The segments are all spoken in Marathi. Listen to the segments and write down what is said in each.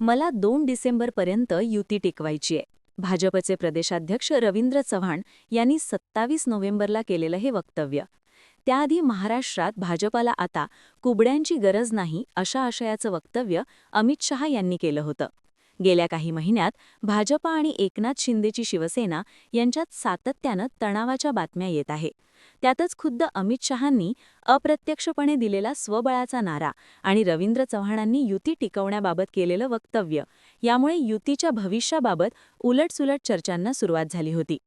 मला दोन डिसेंबरपर्यंत युती टिकवायची आहे. भाजपचे प्रदेशाध्यक्ष रवींद्र चव्हाण यांनी सत्तावीस नोव्हेंबरला केलेलं हे वक्तव्य. त्याआधी महाराष्ट्रात भाजपाला आता कुबड्यांची गरज नाही अशा आशयाचं वक्तव्य अमित शहा यांनी केलं होतं. गेल्या काही महिन्यात भाजपा आणि एकनाथ शिंदेची शिवसेना यांच्यात सातत्यानं तणावाच्या बातम्या येत आहे. त्यातच खुद्द अमित शहांनी अप्रत्यक्षपणे दिलेला स्वबळाचा नारा आणि रवींद्र चव्हाणांनी युती टिकवण्याबाबत केलेलं वक्तव्य यामुळे युतीच्या भविष्याबाबत उलटसुलट चर्चांना सुरुवात झाली होती.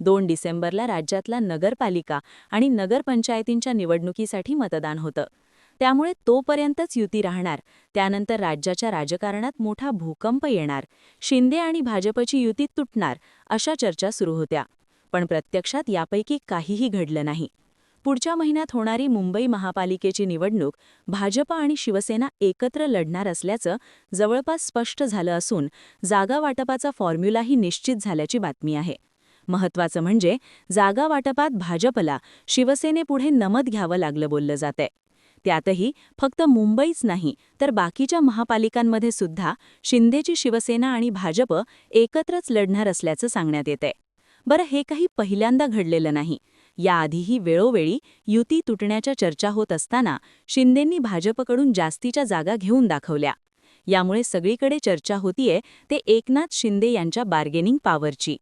दोन डिसेंबरला राज्यातल्या नगरपालिका आणि नगरपंचायतींच्या निवडणुकीसाठी मतदान होतं. त्यामुळे तोपर्यंतच युती राहणार. त्यानंतर राज्याच्या राजकारणात मोठा भूकंप येणार. शिंदे आणि भाजपची युती तुटणार अशा चर्चा सुरू होत्या. पण प्रत्यक्षात यापैकी काहीही घडलं नाही. पुढच्या महिन्यात होणारी मुंबई महापालिकेची निवडणूक भाजप आणि शिवसेना एकत्र लढणार असल्याचं जवळपास स्पष्ट झालं असून जागा वाटपाचा फॉर्म्युलाही निश्चित झाल्याची बातमी आहे. महत्वाचं म्हणजे जागा वाटपात भाजपला शिवसेनेपुढे नमत घ्यावं लागलं बोललं जातंय. त्यातही फक्त मुंबईच नाही तर बाकीच्या महापालिकांमध्ये सुद्धा शिंदेची शिवसेना आणि भाजप एकत्रच लढणार असल्याचं सांगण्यात येतंय. बरं हे काही पहिल्यांदा घडलेलं नाही. याआधीही वेळोवेळी युती तुटण्याच्या चर्चा होत असताना शिंदेंनी भाजपकडून जास्तीच्या जागा घेऊन दाखवल्या. यामुळे सगळीकडे चर्चा होतीये ते एकनाथ शिंदे यांच्या बार्गेनिंग पॉवरची.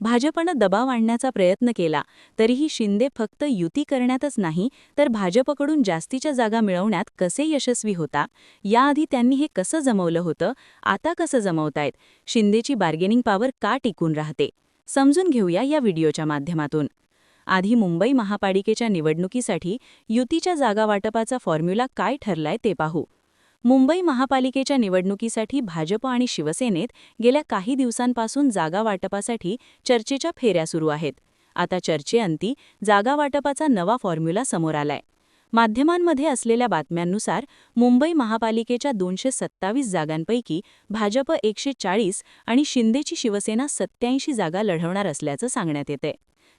भाजपनं दबाव आणण्याचा प्रयत्न केला तरीही शिंदे फक्त युती करण्यातच नाही तर भाजपकडून जास्तीच्या जागा मिळवण्यात कसे यशस्वी होता? याआधी त्यांनी हे कसं जमवलं होतं? आता कसं जमवतायत? शिंदेची बार्गेनिंग पॉवर का टिकून राहते? समजून घेऊया या व्हिडिओच्या माध्यमातून. आधी मुंबई महापालिकेच्या निवडणुकीसाठी युतीच्या जागा वाटपाचा फॉर्म्युला काय ठरलाय ते पाहू. मुंबई महापालिकेच्या निवडणुकीसाठी भाजप आणि शिवसेनेत गेल्या काही दिवसांपासून जागा वाटपासाठी चर्चेच्या फेऱ्या सुरू आहेत. आता चर्चेअंती जागा वाटपाचा नवा फॉर्म्युला समोर आलाय. माध्यमांमध्ये असलेल्या बातम्यांनुसार मुंबई महापालिकेच्या दोनशे सत्तावीस जागांपैकी भाजप एकशे चाळीस आणि शिंदेची शिवसेना सत्याऐंशी जागा लढवणार असल्याचं सांगण्यात येते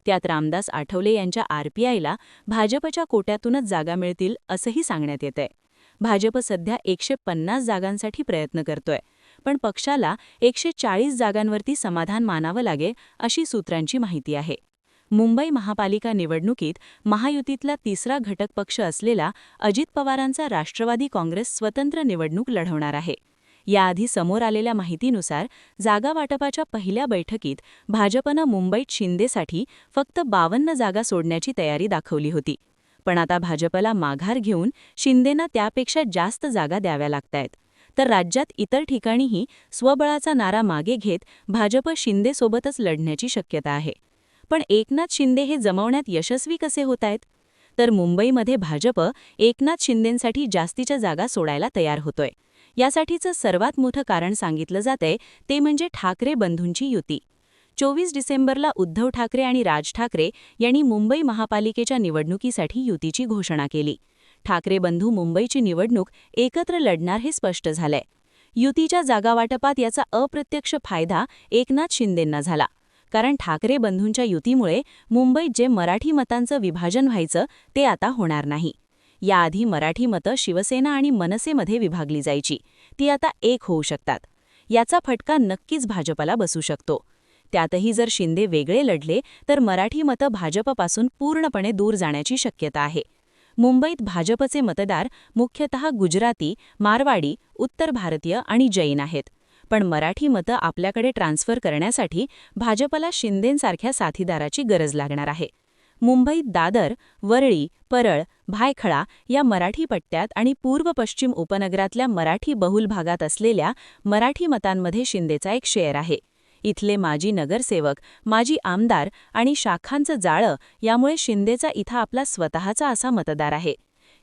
त्यात रामदास आठवले यांच्या आरपीआयला भाजपच्या कोट्यातूनच जागा मिळतील असंही सांगण्यात येतंय. भाजप सध्या एकशे पन्नास जागांसाठी प्रयत्न करतोय. पण पक्षाला एकशे चाळीस जागांवरती समाधान मानावं लागेल अशी सूत्रांची माहिती आहे. मुंबई महापालिका निवडणुकीत महायुतीतला तिसरा घटक पक्ष असलेला अजित पवारांचा राष्ट्रवादी काँग्रेस स्वतंत्र निवडणूक लढवणार आहे. याआधी समोर आलेल्या माहितीनुसार जागा वाटपाच्या पहिल्या बैठकीत भाजपनं मुंबईत शिंदेसाठी फक्त बावन्न जागा सोडण्याची तयारी दाखवली होती. पण आता भाजपला माघार घेऊन शिंदेना त्यापेक्षा जास्त जागा द्याव्या लागतायत. तर राज्यात इतर ठिकाणीही स्वबळाचा नारा मागे घेत भाजप शिंदेसोबतच लढण्याची शक्यता आहे. पण एकनाथ शिंदे हे जमवण्यात यशस्वी कसे होत आहेत तर मुंबईमध्ये भाजप एकनाथ शिंदेंसाठी जास्तीच्या जागा सोडायला तयार होतोय. यासाठीचं सर्वात मोठं कारण सांगितलं जातंय ते म्हणजे ठाकरे बंधूंची युती. चोवीस डिसेंबरला उद्धव ठाकरे आणि राज ठाकरे यांनी मुंबई महापालिकेच्या निवडणुकीसाठी युतीची घोषणा केली. ठाकरे बंधू मुंबईची निवडणूक एकत्र लढणार हे स्पष्ट झालंय. युतीच्या जागावाटपात याचा अप्रत्यक्ष फायदा एकनाथ शिंदेंना झाला. कारण ठाकरे बंधूंच्या युतीमुळे मुंबईत जे मराठी मतांचं विभाजन व्हायचं ते आता होणार नाही. याआधी मराठी मतं शिवसेना आणि मनसेमध्ये विभागली जायची. ती आता एक होऊ शकतात. याचा फटका नक्कीच भाजपला बसू शकतो. त्यातही जर शिंदे वेगळे लढले तर मराठी मतं भाजपपासून पूर्णपणे दूर जाण्याची शक्यता आहे. मुंबईत भाजपचे मतदार मुख्यतः गुजराती मारवाडी उत्तर भारतीय आणि जैन आहेत. पण मराठी मतं आपल्याकडे ट्रान्स्फर करण्यासाठी भाजपला शिंदेंसारख्या साथीदाराची गरज लागणार आहे. मुंबईत दादर वरळी परळ भायखळा या मराठी पट्ट्यात आणि पूर्व पश्चिम उपनगरातल्या मराठी बहुल भागात असलेल्या मराठी मतांमध्ये शिंदेचा एक शेअर आहे. इथले माजी नगरसेवक माजी आमदार आणि शाखांचं जाळं यामुळे शिंदेचा इथं आपला स्वतःचा असा मतदार आहे.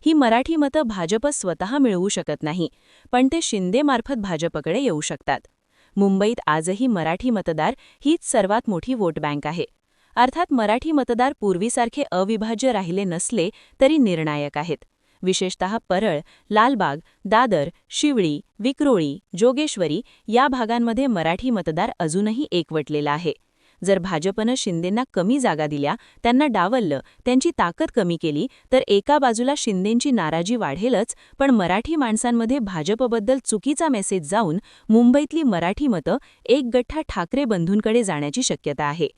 ही मराठी मतं भाजप स्वतः मिळवू शकत नाही पण ते शिंदेमार्फत भाजपकडे येऊ शकतात. मुंबईत आजही मराठी मतदार हीच सर्वात मोठी वोट बँक आहे. अर्थात मराठी मतदार पूर्वीसारखे अविभाज्य राहिले नसले तरी निर्णायक आहेत. विशेषतः परळ लालबाग दादर शिवळी विक्रोळी जोगेश्वरी या भागांमध्ये मराठी मतदार अजूनही एकवटलेला आहे. जर भाजपनं शिंदेंना कमी जागा दिल्या त्यांना डावललं त्यांची ताकद कमी केली तर एका बाजूला शिंदेंची नाराजी वाढेलच पण मराठी माणसांमध्ये भाजपबद्दल चुकीचा मेसेज जाऊन मुंबईतली मराठी मतं एक गठ्ठा ठाकरे बंधूंकडे जाण्याची शक्यता आहे.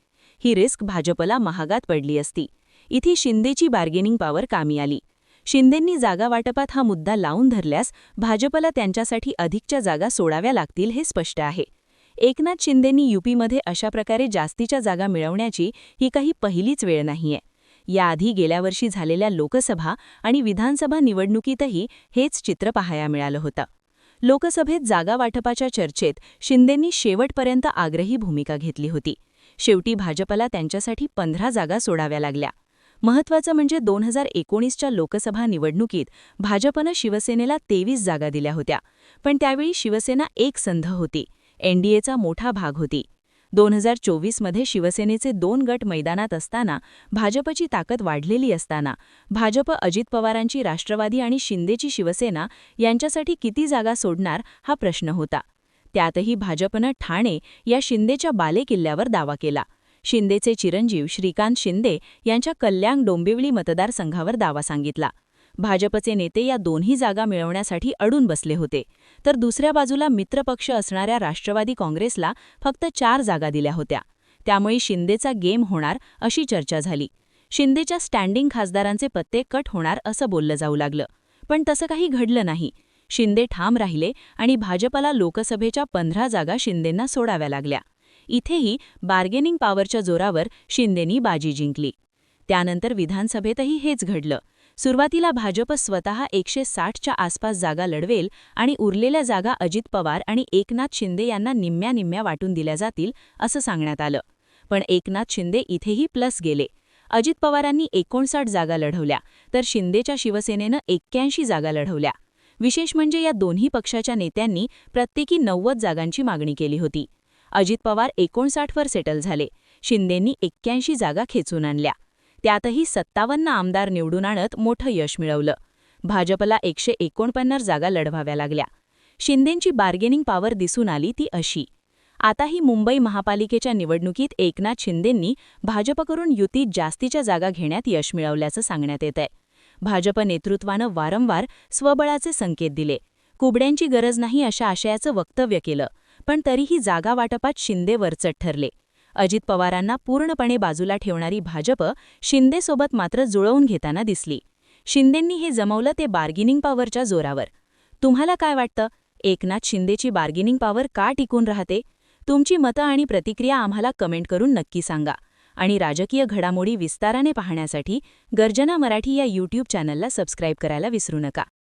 ही रिस्क भाजपला महागात पडली असती. इथे शिंदेची बार्गेनिंग पॉवर कामी आली. शिंदेंनी जागा वाटपात हा मुद्दा लावून धरल्यास भाजपला त्यांच्यासाठी अधिकच्या जागा सोडाव्या लागतील हे स्पष्ट आहे. एकनाथ शिंदेंनी युपीमध्ये अशा प्रकारे जास्तीच्या जागा मिळवण्याची ही काही पहिलीच वेळ नाहीये. याआधी गेल्या वर्षी झालेल्या लोकसभा आणि विधानसभा निवडणुकीतही हेच चित्र पाहायला मिळालं होतं. लोकसभेत जागा वाटपाच्या चर्चेत शिंदेंनी शेवटपर्यंत आग्रही भूमिका घेतली होती. शेवटी भाजपला त्यांच्यासाठी पंधरा जागा सोडाव्या लागल्या. महत्त्वाचं म्हणजे दोन हजार एकोणीसच्या लोकसभा निवडणुकीत भाजपनं शिवसेनेला तेवीस जागा दिल्या होत्या. पण त्यावेळी शिवसेना एक संध होती. एनडीएचा मोठा भाग होती. दोन हजार चोवीसमध्ये शिवसेनेचे दोन गट मैदानात असताना भाजपची ताकद वाढलेली असताना भाजप अजित पवारांची राष्ट्रवादी आणि शिंदेची शिवसेना यांच्यासाठी किती जागा सोडणार हा प्रश्न होता. त्यातही भाजपनं ठाणे या शिंदेच्या बालेकिल्ल्यावर दावा केला. शिंदेचे चिरंजीव श्रीकांत शिंदे यांच्या कल्याण डोंबिवली मतदारसंघावर दावा सांगितला. भाजपचे नेते या दोन्ही जागा मिळवण्यासाठी अडून बसले होते. तर दुसऱ्या बाजूला मित्रपक्ष असणाऱ्या राष्ट्रवादी काँग्रेसला फक्त चार जागा दिल्या होत्या. त्यामुळे शिंदेचा गेम होणार अशी चर्चा झाली. शिंदेच्या स्टँडिंग खासदारांचे पत्ते कट होणार असं बोललं जाऊ लागलं. पण तसं काही घडलं नाही. शिंदे ठाम राहिले आणि भाजपला लोकसभेच्या पंधरा जागा शिंदेंना सोडाव्या लागल्या. इथेही बार्गेनिंग पॉवरच्या जोरावर शिंदेनी बाजी जिंकली. त्यानंतर विधानसभेतही हेच घडलं. सुरुवातीला भाजप स्वतः एकशे साठच्या आसपास जागा लढवेल आणि उरलेल्या जागा अजित पवार आणि एकनाथ शिंदे यांना निम्म्या निम्म्या वाटून दिल्या जातील असं सांगण्यात आलं. पण एकनाथ शिंदे इथेही प्लस गेले. अजित पवारांनी एकोणसाठ जागा लढवल्या तर शिंदेच्या शिवसेनेनं एक्क्याऐंशी जागा लढवल्या. विशेष म्हणजे या दोन्ही पक्षाच्या नेत्यांनी प्रत्येकी नव्वद जागांची मागणी केली होती. अजित पवार एकोणसाठवर सेटल झाले. शिंदेंनी एक्क्याऐंशी जागा खेचून आणल्या. त्यातही सत्तावन्न आमदार निवडून आणत मोठं यश मिळवलं. भाजपला एकशे एकोणपन्नास जागा लढवाव्या लागल्या. शिंदेंची बार्गेनिंग पॉवर दिसून आली ती अशी. आताही मुंबई महापालिकेच्या निवडणुकीत एकनाथ शिंदेंनी भाजपकडून युतीत जास्तीच्या जागा घेण्यात यश मिळवल्याचं सांगण्यात येत आहे भाजप नेतृत्वानं वारंवार स्वबळाचे संकेत दिले. कुबड्यांची गरज नाही अशा आशयाचं वक्तव्य केलं. पण तरीही जागा वाटपात शिंदे वरचट ठरले. अजित पवारांना पूर्णपणे बाजूला ठेवणारी भाजप शिंदेसोबत मात्र जुळवून घेताना दिसली. शिंदेंनी हे जमवलं ते बार्गिनिंग पॉवरच्या जोरावर. तुम्हाला काय वाटतं? एकनाथ शिंदेची बार्गिनिंग पॉवर का टिकून राहते? तुमची मतं आणि प्रतिक्रिया आम्हाला कमेंट करून नक्की सांगा. आणि राजकीय घडामोडी विस्ताराने पाहण्यासाठी गर्जना मराठी या यूट्यूब चॅनलला सबस्क्राईब करायला विसरू नका.